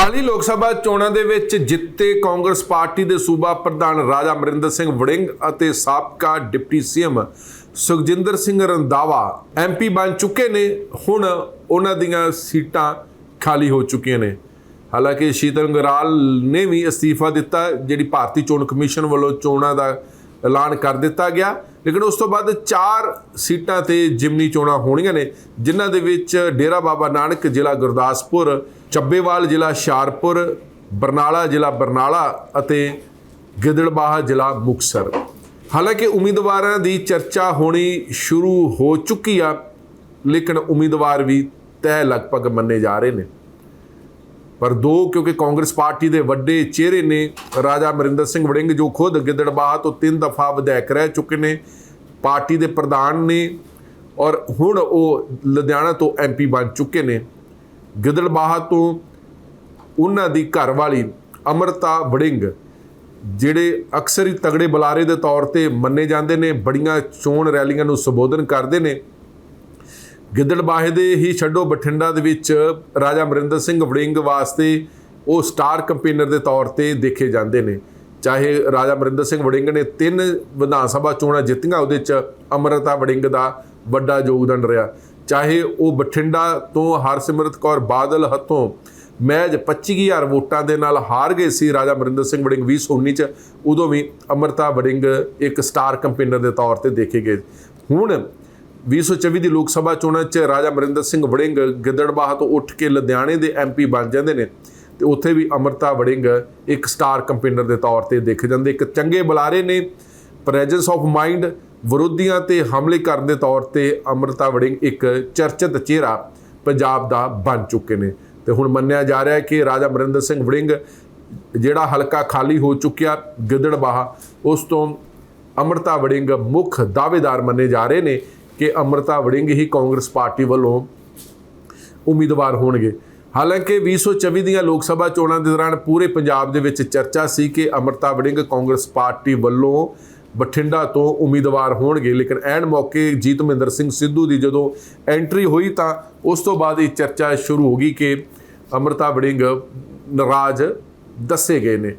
ਹਾਲੀ ਲੋਕ ਸਭਾ ਚੋਣਾਂ ਦੇ ਵਿੱਚ ਜਿੱਤੇ ਕਾਂਗਰਸ ਪਾਰਟੀ ਦੇ ਸੂਬਾ ਪ੍ਰਧਾਨ ਰਾਜਾ ਅਮਰਿੰਦਰ ਸਿੰਘ ਵੜਿੰਗ ਅਤੇ ਸਾਬਕਾ deputy CM Sukhjinder Singh Randhawa MP ਬਣ ਚੁੱਕੇ ਨੇ। ਹੁਣ ਉਹਨਾਂ ਦੀਆਂ ਸੀਟਾਂ ਖਾਲੀ ਹੋ ਚੁੱਕੀਆਂ ਨੇ। ਹਾਲਾਂਕਿ ਸ਼ੀਤਲ ਗਰਾਲ ਨੇ ਵੀ ਅਸਤੀਫਾ ਦਿੱਤਾ, ਜਿਹੜੀ ਭਾਰਤੀ ਚੋਣ ਕਮਿਸ਼ਨ ਵੱਲੋਂ ਚੋਣਾਂ ਦਾ ਐਲਾਨ ਕਰ ਦਿੱਤਾ ਗਿਆ। ਲੇਕਿਨ ਉਸ ਤੋਂ ਬਾਅਦ ਚਾਰ ਸੀਟਾਂ ਤੇ ਜਿਮਨੀ ਚੋਣਾਂ ਹੋਣੀਆਂ ਨੇ, ਜਿਨ੍ਹਾਂ ਦੇ ਵਿੱਚ ਡੇਰਾ ਬਾਬਾ ਨਾਨਕ ਜ਼ਿਲ੍ਹਾ ਗੁਰਦਾਸਪੁਰ, ਚੱਬੇਵਾਲ ਜ਼ਿਲ੍ਹਾ ਹੁਸ਼ਿਆਰਪੁਰ ਬਰਨਾਲਾ ਜ਼ਿਲ੍ਹਾ ਬਰਨਾਲਾ ਅਤੇ ਗਿੱਦੜਬਾਹਾ ਜ਼ਿਲ੍ਹਾ ਮੁਕਤਸਰ। ਹਾਲਾਂਕਿ ਉਮੀਦਵਾਰਾਂ ਦੀ ਚਰਚਾ ਹੋਣੀ ਸ਼ੁਰੂ ਹੋ ਚੁੱਕੀ ਆ, ਲੇਕਿਨ ਉਮੀਦਵਾਰ ਵੀ ਤੈਅ ਲਗਭਗ ਮੰਨੇ ਜਾ ਰਹੇ ਨੇ। ਪਰ ਦੋ, ਕਿਉਂਕਿ ਕਾਂਗਰਸ ਪਾਰਟੀ ਦੇ ਵੱਡੇ ਚਿਹਰੇ ਨੇ, ਰਾਜਾ ਅਮਰਿੰਦਰ ਸਿੰਘ ਵੜਿੰਗ, ਜੋ ਖੁਦ ਗਿੱਦੜਬਾਹ ਤੋਂ ਤਿੰਨ ਦਫਾ ਵਿਧਾਇਕ ਰਹਿ ਚੁੱਕੇ ਨੇ, ਪਾਰਟੀ ਦੇ ਪ੍ਰਧਾਨ ਨੇ, ਔਰ ਹੁਣ ਉਹ ਲੁਧਿਆਣਾ ਤੋਂ ਐਮਪੀ ਬਣ ਚੁੱਕੇ ਨੇ। ਗਿੱਦੜਬਾਹ ਤੋਂ ਉਹਨਾਂ ਦੀ ਘਰਵਾਲੀ ਅਮਰਤਾ ਵੜਿੰਗ, ਜਿਹੜੇ ਅਕਸਰ ਹੀ ਤਗੜੇ ਬੁਲਾਰੇ ਦੇ ਤੌਰ ਤੇ ਮੰਨੇ ਜਾਂਦੇ ਨੇ, ਬੜੀਆਂ ਚੋਣ ਰੈਲੀਆਂ ਨੂੰ ਸੰਬੋਧਨ ਕਰਦੇ ਨੇ ਗਿੱਦੜਬਾਹੇ ਦੇ ਹੀ ਛੱਡੋ ਬਠਿੰਡਾ ਦੇ ਵਿੱਚ ਰਾਜਾ ਅਮਰਿੰਦਰ ਸਿੰਘ ਵੜਿੰਗ ਵਾਸਤੇ ਉਹ ਸਟਾਰ ਕੰਪੇਨਰ ਦੇ ਤੌਰ ਤੇ ਦੇਖੇ ਜਾਂਦੇ ਨੇ। ਚਾਹੇ ਰਾਜਾ ਅਮਰਿੰਦਰ ਸਿੰਘ ਵੜਿੰਗ ਨੇ ਤਿੰਨ ਵਿਧਾਨ ਸਭਾ ਚੋਣਾਂ ਜਿੱਤੀਆਂ, ਉਹਦੇ ਚ ਅਮਰਤਾ ਵੜਿੰਗ ਦਾ ਵੱਡਾ ਯੋਗਦਾਨ ਰਿਹਾ। ਚਾਹੇ ਉਹ ਬਠਿੰਡਾ ਤੋਂ ਹਰਸਿਮਰਤ ਕੌਰ ਬਾਦਲ ਹੱਥੋਂ ਮੈਜ 25000 ਵੋਟਾਂ ਦੇ ਨਾਲ ਹਾਰ ਗਏ ਸੀ ਰਾਜਾ ਅਮਰਿੰਦਰ ਸਿੰਘ ਵੜਿੰਗ 2019 ਚ, ਉਦੋਂ ਵੀ ਅਮਰਤਾ ਵੜਿੰਗ ਇੱਕ ਸਟਾਰ ਕੰਪੇਨਰ ਦੇ ਤੌਰ ਤੇ ਦੇਖੇ ਗਏ। ਹੁਣ 2024 ਦੀ ਲੋਕ ਸਭਾ ਚੋਣਾਂ 'ਚ ਰਾਜਾ ਅਮਰਿੰਦਰ ਸਿੰਘ ਵੜਿੰਗ ਗਿੱਦੜਬਾਹਾ ਤੋਂ ਉੱਠ ਕੇ ਲੁਧਿਆਣੇ ਦੇ ਐਮਪੀ ਬਣ ਜਾਂਦੇ ਨੇ ਤੇ ਉੱਥੇ ਵੀ ਅਮਰਤਾ ਵੜਿੰਗ ਇੱਕ ਸਟਾਰ ਕੰਪੇਨਰ ਦੇ ਤੌਰ ਤੇ ਦੇਖੇ ਜਾਂਦੇ। ਇੱਕ ਚੰਗੇ ਬੁਲਾਰੇ ਨੇ ਪ੍ਰੈਜੈਂਸ ਆਫ ਮਾਈਂਡ ਵਿਰੋਧੀਆਂ ਤੇ ਹਮਲੇ ਕਰਨ ਦੇ ਤੌਰ ਤੇ ਅਮਰਤਾ ਵੜਿੰਗ ਇੱਕ ਚਰਚਿਤ ਚਿਹਰਾ ਪੰਜਾਬ ਦਾ ਬਣ ਚੁੱਕੇ ਨੇ। ਤੇ ਹੁਣ ਮੰਨਿਆ ਜਾ ਰਿਹਾ ਹੈ ਕਿ ਰਾਜਾ ਅਮਰਿੰਦਰ ਸਿੰਘ ਵੜਿੰਗ ਜਿਹੜਾ ਹਲਕਾ ਖਾਲੀ ਹੋ ਚੁੱਕਿਆ ਗਿੱਦੜਬਾਹਾ, ਉਸ ਤੋਂ ਅਮਰਤਾ ਵੜਿੰਗ ਮੁੱਖ ਦਾਅਵੇਦਾਰ ਮੰਨੇ ਜਾ ਰਹੇ ਨੇ। ਕਿ ਅਮਰਤਾ ਵੜਿੰਗ ਹੀ ਕਾਂਗਰਸ ਪਾਰਟੀ ਵੱਲੋਂ ਉਮੀਦਵਾਰ ਹੋਣਗੇ। ਹਾਲਾਂਕਿ 2024 ਦੀਆਂ ਲੋਕ ਸਭਾ ਚੋਣਾਂ ਦੇ ਦੌਰਾਨ ਪੂਰੇ ਪੰਜਾਬ ਦੇ ਵਿੱਚ ਚਰਚਾ ਸੀ ਕਿ ਅਮਰਤਾ ਵੜਿੰਗ ਕਾਂਗਰਸ ਪਾਰਟੀ ਵੱਲੋਂ ਬਠਿੰਡਾ ਤੋਂ ਉਮੀਦਵਾਰ ਹੋਣਗੇ, ਲੇਕਿਨ ਐਨ ਮੌਕੇ ਜੀਤ ਮਹਿੰਦਰ ਸਿੰਘ ਸਿੱਧੂ ਦੀ ਜਦੋਂ ਐਂਟਰੀ ਹੋਈ ਤਾਂ ਉਸ ਤੋਂ ਬਾਅਦ ਇਹ ਚਰਚਾ ਸ਼ੁਰੂ ਹੋ ਗਈ ਕਿ ਅਮਰਤਾ ਵੜਿੰਗ ਨਾਰਾਜ਼ ਦੱਸੇ ਗਏ ਨੇ।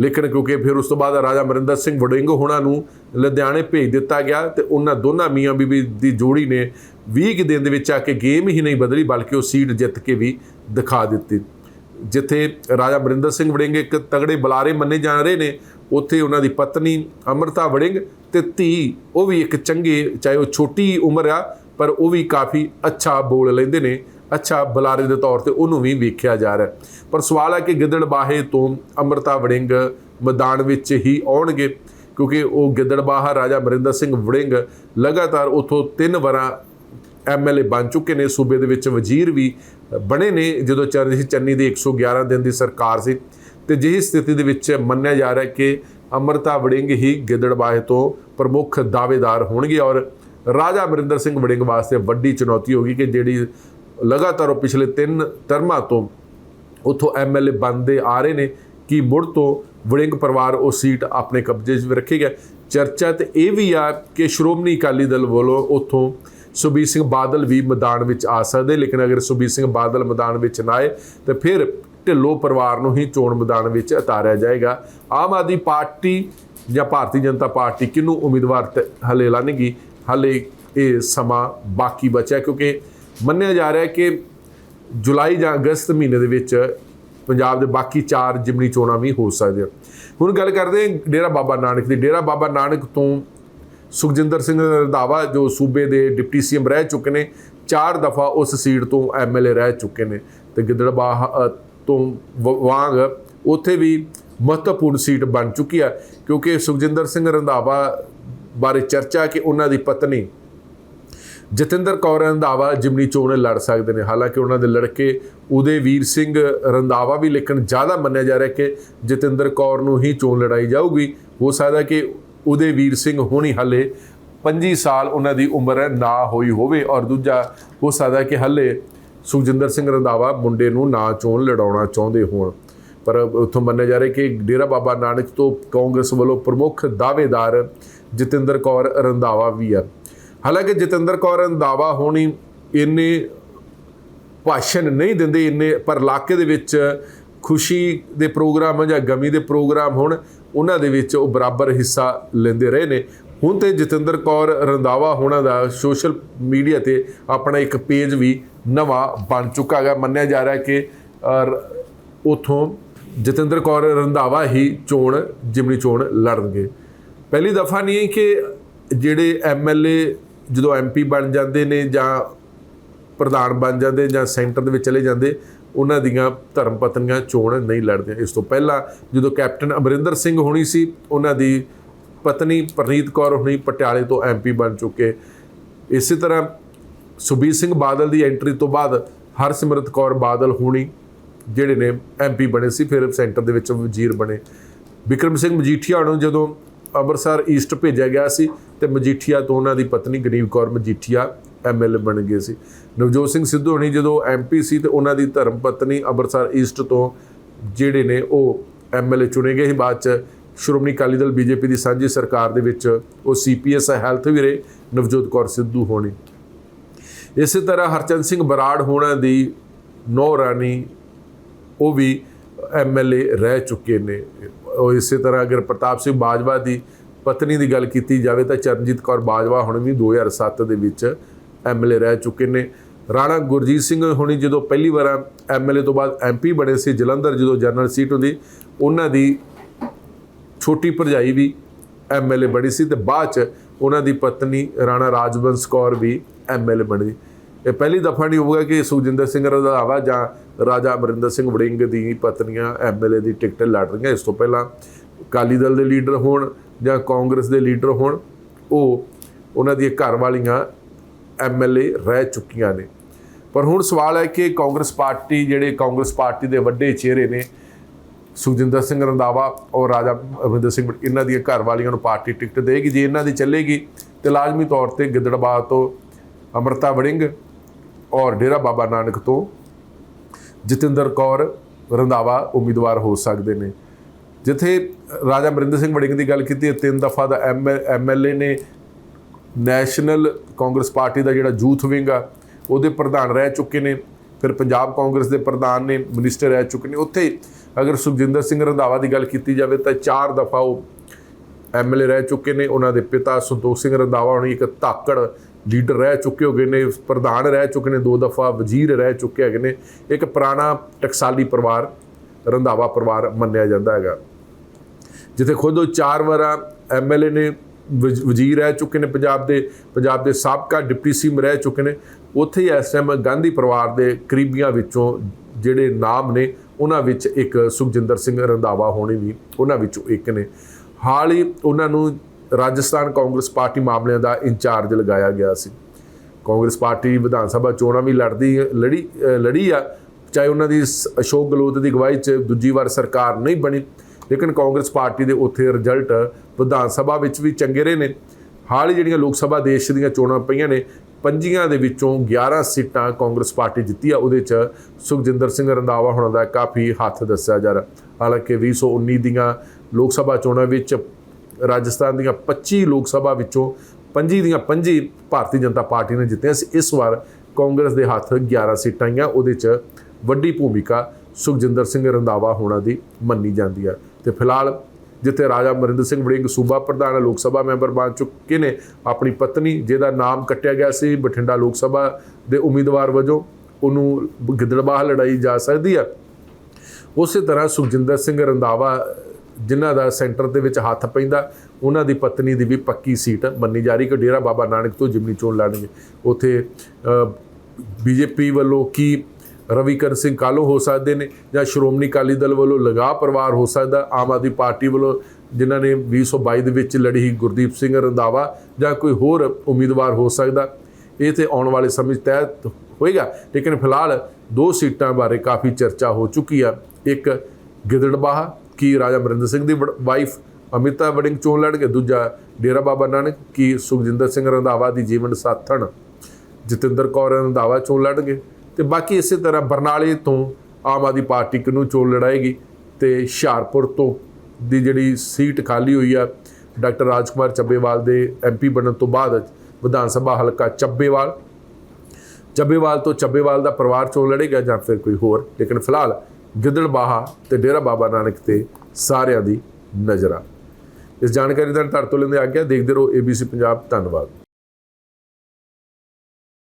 ਲੇਕਿਨ ਕਿਉਂਕਿ ਫਿਰ ਉਸ ਤੋਂ ਬਾਅਦ ਰਾਜਾ ਅਮਰਿੰਦਰ ਸਿੰਘ ਵੜਿੰਗ ਹੋਣਾ ਨੂੰ ਲੁਧਿਆਣੇ ਭੇਜ ਦਿੱਤਾ ਗਿਆ ਤੇ ਉਹਨਾਂ ਦੋਨਾਂ ਮੀਆਂ ਬੀਬੀ ਦੀ ਜੋੜੀ ਨੇ 20 ਕੁ ਦਿਨ ਦੇ ਵਿੱਚ ਆ ਕੇ ਗੇਮ ਹੀ ਨਹੀਂ ਬਦਲੀ, ਬਲਕਿ ਉਹ ਸੀਟ ਜਿੱਤ ਕੇ ਵੀ ਦਿਖਾ ਦਿੱਤੀ। ਜਿੱਥੇ ਰਾਜਾ ਅਮਰਿੰਦਰ ਸਿੰਘ ਵੜਿੰਗ ਇੱਕ ਤਗੜੇ ਬੁਲਾਰੇ ਮੰਨੇ ਜਾ ਰਹੇ ਨੇ, ਉੱਥੇ ਉਹਨਾਂ ਦੀ ਪਤਨੀ ਅਮਰਤਾ ਵੜਿੰਗ ਤੇ ਧੀ, ਉਹ ਵੀ ਇੱਕ ਚੰਗੇ, ਚਾਹੇ ਉਹ ਛੋਟੀ ਉਮਰ ਆ, ਪਰ ਉਹ ਵੀ ਕਾਫੀ ਅੱਛਾ ਬੋਲ ਲੈਂਦੇ ਨੇ। ਅੱਛਾ ਬੁਲਾਰੇ ਦੇ ਤੌਰ ਤੇ ਉਹਨੂੰ ਵੀ ਵੇਖਿਆ ਜਾ ਰਿਹਾ ਪਰ ਸਵਾਲ ਹੈ ਕਿ ਗਿੱਦੜਬਾਹੇ ਤੋਂ ਅਮਰਤਾ ਵੜਿੰਗ ਮੈਦਾਨ ਵਿੱਚ ਹੀ ਆਉਣਗੇ, ਕਿਉਂਕਿ ਉਹ ਗਿੱਦੜਬਾਹਾ ਰਾਜਾ ਅਮਰਿੰਦਰ ਸਿੰਘ ਵੜਿੰਗ ਲਗਾਤਾਰ ਉਥੋਂ ਤਿੰਨ ਵਾਰਾਂ ਐਮਐਲਏ ਬਣ ਚੁੱਕੇ ਨੇ। ਸੂਬੇ ਦੇ ਵਿੱਚ ਵਜ਼ੀਰ ਵੀ ਬਣੇ ਨੇ, ਜਦੋਂ ਚੱਲ ਰਹੀ ਸੀ ਚੰਨੀ ਦੀ 111 ਦਿਨ ਦੀ ਸਰਕਾਰ ਸੀ। ਤੇ ਜਿਹੀ ਸਥਿਤੀ ਦੇ ਵਿੱਚ ਮੰਨਿਆ ਜਾ ਰਿਹਾ ਕਿ ਅਮਰਤਾ ਵੜਿੰਗ ਹੀ ਗਿੱਦੜਬਾਹੇ ਤੋਂ ਪ੍ਰਮੁੱਖ ਦਾਅਵੇਦਾਰ ਹੋਣਗੇ ਔਰ ਰਾਜਾ ਅਮਰਿੰਦਰ ਸਿੰਘ ਵੜਿੰਗ ਵਾਸਤੇ ਵੱਡੀ ਚੁਣੌਤੀ ਹੋਗੀ ਕਿ ਜਿਹੜੀ ਲਗਾਤਾਰ ਉਹ ਪਿਛਲੇ ਤਿੰਨ ਟਰਮਾਂ ਤੋਂ ਉਥੋਂ ਐਮਐਲਏ ਬਣਦੇ ਆ ਰਹੇ ਨੇ ਕਿ ਮੁੜ ਤੋਂ ਵੜਿੰਗ ਪਰਿਵਾਰ ਉਹ ਸੀਟ ਆਪਣੇ ਕਬਜ਼ੇ 'ਚ ਰੱਖੇਗਾ ਚਰਚਾ ਤੇ ਇਹ ਵੀ ਆ ਕਿ ਸ਼੍ਰੋਮਣੀ ਅਕਾਲੀ ਦਲ ਵੱਲੋਂ ਉਥੋਂ ਸੁਬੀਰ ਸਿੰਘ ਬਾਦਲ ਵੀ ਮੈਦਾਨ ਵਿੱਚ ਆ ਸਕਦੇ, ਲੇਕਿਨ ਅਗਰ ਸੁਬੀਰ ਸਿੰਘ ਬਾਦਲ ਮੈਦਾਨ ਵਿੱਚ ਨਾ ਆਏ, ਤੇ ਫਿਰ ਢਿੱਲੋਂ ਪਰਿਵਾਰ ਨੂੰ ਹੀ ਚੋਣ ਮੈਦਾਨ ਵਿੱਚ ਉਤਾਰਿਆ ਜਾਏਗਾ। ਆਮ ਆਦਮੀ ਪਾਰਟੀ ਜਾਂ ਭਾਰਤੀ ਜਨਤਾ ਪਾਰਟੀ ਕਿਹਨੂੰ ਉਮੀਦਵਾਰ ਤੇ ਹਲੇ ਲਾਣਗੀ? ਹਲੇ ਇਹ ਸਮਾਂ ਬਾਕੀ ਬਚਿਆ, ਕਿਉਂਕਿ ਮੰਨਿਆ ਜਾ ਰਿਹਾ ਹੈ ਕਿ ਜੁਲਾਈ ਜਾਂ ਅਗਸਤ ਮਹੀਨੇ ਦੇ ਵਿੱਚ ਪੰਜਾਬ ਦੇ ਬਾਕੀ ਚਾਰ ਜਿਮਨੀ ਚੋਣਾਂ ਵੀ ਹੋ ਸਕਦੀਆਂ। ਹੁਣ ਗੱਲ ਕਰਦੇ ਹਾਂ ਡੇਰਾ ਬਾਬਾ ਨਾਨਕ ਦੀ। ਡੇਰਾ ਬਾਬਾ ਨਾਨਕ ਤੋਂ ਸੁਖਜਿੰਦਰ ਸਿੰਘ ਰੰਧਾਵਾ, ਜੋ ਸੂਬੇ ਦੇ ਡਿਪਟੀ ਸੀਐਮ ਰਹਿ ਚੁੱਕੇ ਨੇ, ਚਾਰ ਦਫਾ ਉਸ ਸੀਟ ਤੋਂ ਐਮਐਲਏ ਰਹਿ ਚੁੱਕੇ ਨੇ ਤੇ ਗਿੱਦੜਬਾਹਾ ਤੋਂ ਵ- ਵਾਂਗ ਉੱਥੇ ਵੀ ਮਹੱਤਵਪੂਰਨ ਸੀਟ ਬਣ ਚੁੱਕੀ ਹੈ ਕਿਉਂਕਿ ਸੁਖਜਿੰਦਰ ਸਿੰਘ ਰੰਧਾਵਾ ਬਾਰੇ ਚਰਚਾ ਕਿ ਉਹਨਾਂ ਦੀ ਪਤਨੀ ਜਤਿੰਦਰ ਕੌਰ ਰੰਧਾਵਾ, ਜਿਮਨੀ ਚੋਣ ਲੜ ਸਕਦੇ ਨੇ। ਹਾਲਾਂਕਿ ਉਹਨਾਂ ਦੇ ਲੜਕੇ ਉਦੇ ਵੀਰ ਸਿੰਘ ਰੰਧਾਵਾ ਵੀ ਲੇਕਿਨ ਜ਼ਿਆਦਾ ਮੰਨਿਆ ਜਾ ਰਿਹਾ ਕਿ ਜਤਿੰਦਰ ਕੌਰ ਨੂੰ ਹੀ ਚੋਣ ਲੜਾਈ ਜਾਊਗੀ। ਹੋ ਸਕਦਾ ਕਿ ਉਦੇ ਵੀਰ ਸਿੰਘ ਹੋਣੀ ਹਲੇ 25 ਸਾਲ ਉਹਨਾਂ ਦੀ ਉਮਰ ਨਾ ਹੋਈ ਹੋਵੇ। ਔਰ ਦੂਜਾ, ਹੋ ਸਕਦਾ ਕਿ ਹਲੇ ਸੁਖਜਿੰਦਰ ਸਿੰਘ ਰੰਧਾਵਾ ਮੁੰਡੇ ਨੂੰ ਨਾ ਚੋਣ ਲੜਾਉਣਾ ਚਾਹੁੰਦੇ ਹੋਣ। ਪਰ ਉੱਥੋਂ ਮੰਨਿਆ ਜਾ ਰਿਹਾ ਕਿ ਡੇਰਾ ਬਾਬਾ ਨਾਨਕ ਤੋਂ ਕਾਂਗਰਸ ਵੱਲੋਂ ਪ੍ਰਮੁੱਖ ਦਾਅਵੇਦਾਰ ਜਤਿੰਦਰ ਕੌਰ ਰੰਧਾਵਾ ਵੀ ਆ। ਹਾਲਾਂਕਿ ਜਤਿੰਦਰ ਕੌਰ ਰੰਧਾਵਾ ਹੋਣੀ ਇੰਨੇ ਭਾਸ਼ਣ ਨਹੀਂ ਦਿੰਦੇ, ਇੰਨੇ ਪਰ ਇਲਾਕੇ ਦੇ ਵਿੱਚ ਖੁਸ਼ੀ ਦੇ ਪ੍ਰੋਗਰਾਮ ਜਾਂ ਗਮੀ ਦੇ ਪ੍ਰੋਗਰਾਮ ਹੋਣ, ਉਹਨਾਂ ਦੇ ਵਿੱਚ ਉਹ ਬਰਾਬਰ ਹਿੱਸਾ ਲੈਂਦੇ ਰਹੇ ਨੇ। ਹੁਣ ਤੇ ਜਤਿੰਦਰ ਕੌਰ ਰੰਦਾਵਾ ਹੋਣਾ ਦਾ ਸੋਸ਼ਲ ਮੀਡੀਆ ਤੇ ਆਪਣਾ ਇੱਕ ਪੇਜ ਵੀ ਨਵਾਂ ਬਣ ਚੁੱਕਾ ਹੈਗਾ। ਮੰਨਿਆ ਜਾ ਰਿਹਾ ਕਿ ਉਥੋਂ ਜਤਿੰਦਰ ਕੌਰ ਰੰਧਾਵਾ ਹੀ ਚੋਣ, ਜਿਮਨੀ ਚੋਣ ਲੜਨਗੇ। ਪਹਿਲੀ ਦਫਾ ਨਹੀਂ ਕਿ ਜਿਹੜੇ ਐਮਐਲਏ ਜਦੋਂ ਐਮਪੀ ਬਣ ਜਾਂਦੇ ਨੇ ਜਾਂ ਪ੍ਰਧਾਨ ਬਣ ਜਾਂਦੇ ਜਾਂ ਸੈਂਟਰ ਦੇ ਵਿੱਚ ਚਲੇ ਜਾਂਦੇ, ਉਹਨਾਂ ਦੀਆਂ ਧਰਮ ਪਤਨੀਆਂ ਚੋਣ ਨਹੀਂ ਲੜਦੀਆਂ। ਇਸ ਤੋਂ ਪਹਿਲਾਂ ਜਦੋਂ ਕੈਪਟਨ ਅਮਰਿੰਦਰ ਸਿੰਘ ਹੋਣੀ ਸੀ, ਉਹਨਾਂ ਦੀ ਪਤਨੀ ਪ੍ਰਨੀਤ ਕੌਰ ਹੋਣੀ ਪਟਿਆਲੇ ਤੋਂ ਐਮਪੀ ਬਣ ਚੁੱਕੇ। ਇਸੇ ਤਰ੍ਹਾਂ ਸੁਬੀਰ ਸਿੰਘ ਬਾਦਲ ਦੀ ਐਂਟਰੀ ਤੋਂ ਬਾਅਦ ਹਰਸਿਮਰਤ ਕੌਰ ਬਾਦਲ ਹੋਣੀ, ਜਿਹੜੇ ਨੇ ਐਮਪੀ ਬਣੇ ਸੀ, ਫਿਰ ਸੈਂਟਰ ਦੇ ਵਿੱਚ ਵਜ਼ੀਰ ਬਣੇ। ਵਿਕਰਮ ਸਿੰਘ ਮਜੀਠੀਆ ਨੂੰ ਜਦੋਂ ਅੰਮ੍ਰਿਤਸਰ ਈਸਟ ਭੇਜਿਆ ਗਿਆ ਸੀ ਤੇ ਮਜੀਠੀਆ ਤੋਂ ਉਹਨਾਂ ਦੀ ਪਤਨੀ ਗਰੀਬ ਕੌਰ ਮਜੀਠੀਆ ਐਮਐਲਏ ਬਣ ਗਏ ਸੀ। ਨਵਜੋਤ ਸਿੰਘ ਸਿੱਧੂ ਹੋਣੀ ਜਦੋਂ ਐਮਪੀ ਸੀ ਤੇ ਉਹਨਾਂ ਦੀ ਧਰਮ ਪਤਨੀ ਅੰਮ੍ਰਿਤਸਰ ਈਸਟ ਤੋਂ ਜਿਹੜੇ ਨੇ ਉਹ ਐਮਐਲਏ ਚੁਣੇ ਗਏ ਸੀ। ਬਾਅਦ ਚ ਸ਼੍ਰੋਮਣੀ ਅਕਾਲੀ ਦਲ ਬੀਜੇਪੀ ਦੀ ਸਾਂਝੀ ਸਰਕਾਰ ਦੇ ਵਿੱਚ ਉਹ ਸੀਪੀਐਸ ਹੈਲਥ ਵੀ ਰਹੇ, ਨਵਜੋਤ ਕੌਰ ਸਿੱਧੂ ਹੋਣੀ। ਇਸੇ ਤਰ੍ਹਾਂ ਹਰਚੰਦ ਸਿੰਘ ਬਰਾੜ ਹੋਣਾ ਦੀ ਨੌ ਰਾਣੀ ਉਹ ਵੀ ਐਮਐਲਏ ਰਹਿ ਚੁੱਕੇ ਨੇ। ਉਹ ਇਸੇ ਤਰ੍ਹਾਂ ਅਗਰ ਪ੍ਰਤਾਪ ਸਿੰਘ ਬਾਜਵਾ ਦੀ ਪਤਨੀ ਦੀ ਗੱਲ ਕੀਤੀ ਜਾਵੇ ਤਾਂ ਚਰਨਜੀਤ ਕੌਰ ਬਾਜਵਾ ਹੁਣ ਵੀ 2007 ਦੇ ਵਿੱਚ ਐਮਐਲਏ ਰਹਿ ਚੁੱਕੇ ਨੇ। ਰਾਣਾ ਗੁਰਜੀਤ ਸਿੰਘ ਹੁਣੀ ਜਦੋਂ ਪਹਿਲੀ ਵਾਰ ਐਮਐਲਏ ਤੋਂ ਬਾਅਦ ਐਮਪੀ ਬਣੇ ਸੀ, ਜਲੰਧਰ ਜਦੋਂ ਜਨਰਲ ਸੀਟ ਹੁੰਦੀ, ਉਹਨਾਂ ਦੀ ਛੋਟੀ ਭਰਜਾਈ ਵੀ ਐਮਐਲਏ ਬਣੀ ਸੀ ਤੇ ਬਾਅਦ ਚ ਉਹਨਾਂ ਦੀ ਪਤਨੀ ਰਾਣਾ ਰਾਜਵੰਸ਼ ਕੌਰ ਵੀ ਐਮਐਲਏ ਬਣੀ ਇਹ ਪਹਿਲੀ ਦਫਾ ਨਹੀਂ ਹੋਊਗਾ ਕਿ ਸੁਖਜਿੰਦਰ ਸਿੰਘ ਰੰਧਾਵਾ ਜਾਂ ਰਾਜਾ ਅਮਰਿੰਦਰ ਸਿੰਘ ਵੜਿੰਗ ਦੀ ਪਤਨੀਆਂ ਐਮਐਲਏ ਦੀ ਟਿਕਟ ਲੜ ਰਹੀਆਂ। ਇਸ ਤੋਂ ਪਹਿਲਾਂ ਅਕਾਲੀ ਦਲ ਦੇ ਲੀਡਰ ਹੋਣ ਜਾਂ ਕਾਂਗਰਸ ਦੇ ਲੀਡਰ ਹੋਣ, ਉਹ ਉਹਨਾਂ ਦੀਆਂ ਘਰ ਵਾਲੀਆਂ ਐਮਐਲਏ ਰਹਿ ਚੁੱਕੀਆਂ ਨੇ। ਪਰ ਹੁਣ ਸਵਾਲ ਹੈ ਕਿ ਕਾਂਗਰਸ ਪਾਰਟੀ ਜਿਹੜੇ ਕਾਂਗਰਸ ਪਾਰਟੀ ਦੇ ਵੱਡੇ ਚਿਹਰੇ ਨੇ, ਸੁਖਜਿੰਦਰ ਸਿੰਘ ਰੰਦਾਵਾ ਔਰ ਰਾਜਾ ਅਮਰਿੰਦਰ ਸਿੰਘ, ਇਹਨਾਂ ਦੀਆਂ ਘਰ ਵਾਲੀਆਂ ਨੂੰ ਪਾਰਟੀ ਟਿਕਟ ਦੇਗੀ। ਜੇ ਇਹਨਾਂ ਦੀ ਚੱਲੇਗੀ ਤੇ ਲਾਜ਼ਮੀ ਤੌਰ ਤੇ ਗਿੱਦੜਬਾਹ ਤੋਂ ਅਮਰਤਾ ਵੜਿੰਗ ਔਰ ਡੇਰਾ ਬਾਬਾ ਨਾਨਕ ਤੋਂ ਜਤਿੰਦਰ ਕੌਰ ਰੰਧਾਵਾ ਉਮੀਦਵਾਰ ਹੋ ਸਕਦੇ ਨੇ। ਜਿੱਥੇ ਰਾਜਾ ਅਮਰਿੰਦਰ ਸਿੰਘ ਵੜਿੰਗ ਦੀ ਗੱਲ ਕੀਤੀ ਤਿੰਨ ਦਫਾ ਦਾ ਐਮਐਲਏ ਨੇ ਨੈਸ਼ਨਲ ਕਾਂਗਰਸ ਪਾਰਟੀ ਦਾ ਜਿਹੜਾ ਯੂਥ ਵਿੰਗ ਆ, ਉਹਦੇ ਪ੍ਰਧਾਨ ਰਹਿ ਚੁੱਕੇ ਨੇ। ਫਿਰ ਪੰਜਾਬ ਕਾਂਗਰਸ ਦੇ ਪ੍ਰਧਾਨ ਨੇ, ਮਿਨਿਸਟਰ ਰਹਿ ਚੁੱਕੇ ਨੇ। ਉੱਥੇ ਅਗਰ ਸੁਖਜਿੰਦਰ ਸਿੰਘ ਰੰਧਾਵਾ ਦੀ ਗੱਲ ਕੀਤੀ ਜਾਵੇ ਤਾਂ ਚਾਰ ਦਫਾ ਉਹ ਐਮਐਲਏ ਰਹਿ ਚੁੱਕੇ ਨੇ। ਉਹਨਾਂ ਦੇ ਪਿਤਾ ਸੰਤੋਖ ਸਿੰਘ ਰੰਧਾਵਾ ਹੁਣੀ ਇੱਕ ਧਾਕੜ ਲੀਡਰ ਰਹਿ ਚੁੱਕੇ ਹੋਗੇ ਨੇ, ਪ੍ਰਧਾਨ ਰਹਿ ਚੁੱਕੇ ਨੇ, ਦੋ ਦਫਾ ਵਜ਼ੀਰ ਰਹਿ ਚੁੱਕੇ ਹੈਗੇ ਨੇ। ਇੱਕ ਪੁਰਾਣਾ ਟਕਸਾਲੀ ਪਰਿਵਾਰ, ਰੰਧਾਵਾ ਪਰਿਵਾਰ ਮੰਨਿਆ ਜਾਂਦਾ ਹੈਗਾ। ਜਿੱਥੇ ਖੁਦ ਉਹ ਚਾਰ ਵਾਰ ਐਮਐਲਏ ਨੇ ਵਜ਼ੀਰ ਰਹਿ ਚੁੱਕੇ ਨੇ ਪੰਜਾਬ ਦੇ ਪੰਜਾਬ ਦੇ ਸਾਬਕਾ ਡਿਪਟੀ ਸੀਐਮ ਰਹਿ ਚੁੱਕੇ ਨੇ। ਉੱਥੇ ਹੀ ਇਸ ਟਾਈਮ ਗਾਂਧੀ ਪਰਿਵਾਰ ਦੇ ਕਰੀਬੀਆਂ ਵਿੱਚੋਂ ਜਿਹੜੇ ਨਾਮ ਨੇ, ਉਹਨਾਂ ਵਿੱਚ ਇੱਕ ਸੁਖਜਿੰਦਰ ਸਿੰਘ ਰੰਧਾਵਾ ਹੋਣੇ ਵੀ, ਉਹਨਾਂ ਵਿੱਚੋਂ ਇੱਕ ਨੇ। ਹਾਲ ਹੀ ਉਹਨਾਂ ਨੂੰ ਰਾਜਸਥਾਨ ਕਾਂਗਰਸ ਪਾਰਟੀ ਮਾਮਲਿਆਂ ਦਾ ਇੰਚਾਰਜ ਲਗਾਇਆ ਗਿਆ ਸੀ। ਕਾਂਗਰਸ ਪਾਰਟੀ ਵਿਧਾਨ ਸਭਾ ਚੋਣਾਂ ਵੀ ਲੜਦੀ, ਲੜੀ ਲੜੀ ਆ। ਚਾਹੇ ਉਹਨਾਂ ਦੀ ਸ- ਅਸ਼ੋਕ ਗਹਿਲੋਤ ਦੀ ਅਗਵਾਈ 'ਚ ਦੂਜੀ ਵਾਰ ਸਰਕਾਰ ਨਹੀਂ ਬਣੀ, ਲੇਕਿਨ ਕਾਂਗਰਸ ਪਾਰਟੀ ਦੇ ਉੱਥੇ ਰਿਜ਼ਲਟ ਵਿਧਾਨ ਸਭਾ ਵਿੱਚ ਵੀ ਚੰਗੇ ਰਹੇ ਨੇ। ਹਾਲ ਹੀ ਜਿਹੜੀਆਂ ਲੋਕ ਸਭਾ ਦੇਸ਼ ਦੀਆਂ ਚੋਣਾਂ ਪਈਆਂ ਨੇ, ਪੰਜੀਆਂ ਦੇ ਵਿੱਚੋਂ 11 ਸੀਟਾਂ ਕਾਂਗਰਸ ਪਾਰਟੀ ਜਿੱਤੀ ਆ ਉਹਦੇ 'ਚ ਸੁਖਜਿੰਦਰ ਸਿੰਘ ਰੰਧਾਵਾ ਹੋਣਾ ਦਾ ਕਾਫੀ ਹੱਥ ਦੱਸਿਆ ਜਾ ਰਿਹਾ। ਹਾਲਾਂਕਿ 2019 ਦੀਆਂ ਲੋਕ ਸਭਾ ਚੋਣਾਂ ਵਿੱਚ ਰਾਜਸਥਾਨ ਦੀਆਂ 25 ਲੋਕ ਸਭਾ ਵਿੱਚੋਂ 25 ਦੀਆਂ 25 ਭਾਰਤੀ ਜਨਤਾ ਪਾਰਟੀ ਨੇ ਜਿੱਤੀਆਂ ਸੀ। ਇਸ ਵਾਰ ਕਾਂਗਰਸ ਦੇ ਹੱਥ 11 ਸੀਟਾਂ ਆਈਆਂ। ਉਹਦੇ 'ਚ ਵੱਡੀ ਭੂਮਿਕਾ ਸੁਖਜਿੰਦਰ ਸਿੰਘ ਰੰਧਾਵਾ ਹੋਣਾ ਦੀ ਮੰਨੀ ਜਾਂਦੀ ਹੈ ਤੇ ਫਿਲਹਾਲ ਜਿੱਥੇ ਰਾਜਾ ਅਮਰਿੰਦਰ ਸਿੰਘ ਵੜਿੰਗ ਸੂਬਾ ਪ੍ਰਧਾਨ ਲੋਕ ਸਭਾ ਮੈਂਬਰ ਬਣ ਚੁੱਕੇ ਨੇ ਆਪਣੀ ਪਤਨੀ, ਜਿਹਦਾ ਨਾਮ ਕੱਟਿਆ ਗਿਆ ਸੀ ਬਠਿੰਡਾ ਲੋਕ ਸਭਾ ਦੇ ਉਮੀਦਵਾਰ ਵਜੋਂ, ਉਹਨੂੰ ਗਿੱਦੜਬਾਹ ਲੜਾਈ ਜਾ ਸਕਦੀ ਆ। ਉਸੇ ਤਰ੍ਹਾਂ ਸੁਖਜਿੰਦਰ ਸਿੰਘ ਰੰਧਾਵਾ ਜਿਨ੍ਹਾਂ ਦਾ ਸੈਂਟਰ ਦੇ ਵਿੱਚ ਹੱਥ ਪੈਂਦਾ, ਉਹਨਾਂ ਦੀ ਪਤਨੀ ਦੀ ਵੀ ਪੱਕੀ ਸੀਟ ਮੰਨੀ ਜਾ ਰਹੀ ਕਿ ਡੇਰਾ ਬਾਬਾ ਨਾਨਕ ਤੋਂ ਜਿਮਨੀ ਚੋਣ ਲੜਨਗੇ। ਉੱਥੇ ਬੀਜੇਪੀ ਵੱਲੋਂ ਕੀ ਰਵੀਕਰਨ ਸਿੰਘ ਕਾਲੋ ਹੋ ਸਕਦੇ ਨੇ ਜਾਂ ਸ਼੍ਰੋਮਣੀ ਅਕਾਲੀ ਦਲ ਵੱਲੋਂ ਲਗਾ ਪਰਿਵਾਰ ਹੋ ਸਕਦਾ? ਆਮ ਆਦਮੀ ਪਾਰਟੀ ਵੱਲੋਂ ਜਿਨ੍ਹਾਂ ਨੇ 2022 ਦੇ ਵਿੱਚ ਲੜੀ ਗੁਰਦੀਪ ਸਿੰਘ ਰੰਧਾਵਾ ਜਾਂ ਕੋਈ ਹੋਰ ਉਮੀਦਵਾਰ ਹੋ ਸਕਦਾ? ਇਹ ਤੇ ਆਉਣ ਵਾਲੇ ਸਮੇਂ 'ਚ ਤੈਅ ਹੋਏਗਾ, ਲੇਕਿਨ ਫਿਲਹਾਲ ਦੋ ਸੀਟਾਂ ਬਾਰੇ ਕਾਫੀ ਚਰਚਾ ਹੋ ਚੁੱਕੀ ਆ। ਇੱਕ ਗਿੱਦੜਬਾਹਾ ਕੀ ਰਾਜਾ ਅਮਰਿੰਦਰ ਸਿੰਘ ਦੀ ਵਾਈਫ ਅਮਿਤਾ ਵੜਿੰਗ ਚੋਣ ਲੜਨਗੇ? ਦੂਜਾ ਡੇਰਾ ਬਾਬਾ ਨਾਨਕ, ਕੀ ਸੁਖਜਿੰਦਰ ਸਿੰਘ ਰੰਧਾਵਾ ਦੀ ਜੀਵਨ ਸਾਥਣ ਜਤਿੰਦਰ ਕੌਰ ਰੰਧਾਵਾ ਚੋਣ ਲੜਨਗੇ? ਤੇ ਬਾਕੀ ਇਸੇ ਤਰ੍ਹਾਂ ਬਰਨਾਲੇ ਤੋਂ ਆਮ ਆਦਮੀ ਪਾਰਟੀ ਕਿਹਨੂੰ ਚੋਣ ਲੜਾਏਗੀ? ਤੇ ਹੁਸ਼ਿਆਰਪੁਰ ਤੋਂ ਦੀ ਜਿਹੜੀ ਸੀਟ ਖਾਲੀ ਹੋਈ ਆ, ਡਾਕਟਰ ਰਾਜਕੁਮਾਰ ਚੱਬੇਵਾਲ ਦੇ ਐਮਪੀ ਬਣਨ ਤੋਂ ਬਾਅਦ ਵਿਧਾਨ ਸਭਾ ਹਲਕਾ ਚੱਬੇਵਾਲ। ਚੱਬੇਵਾਲ ਤੋਂ ਚੱਬੇਵਾਲ ਦਾ ਪਰਿਵਾਰ ਚੋਣ ਲੜੇਗਾ ਜਾਂ ਫਿਰ ਕੋਈ ਹੋਰ? ਲੇਕਿਨ ਫਿਲਹਾਲ ਗਿੱਦੜਬਾਹਾ ਤੇ ਡੇਰਾ ਬਾਬਾ ਨਾਨਕ ਤੇ ਸਾਰਿਆਂ ਦੀ ਨਜ਼ਰ। ਆ ਇਸ ਜਾਣਕਾਰੀ ਦਾ ਤੁਹਾਡੇ ਤੋਂ ਲੈਂਦੇ ਆ ਗਿਆ ਦੇਖਦੇ ਰਹੋ ABC ਪੰਜਾਬ, ਧੰਨਵਾਦ।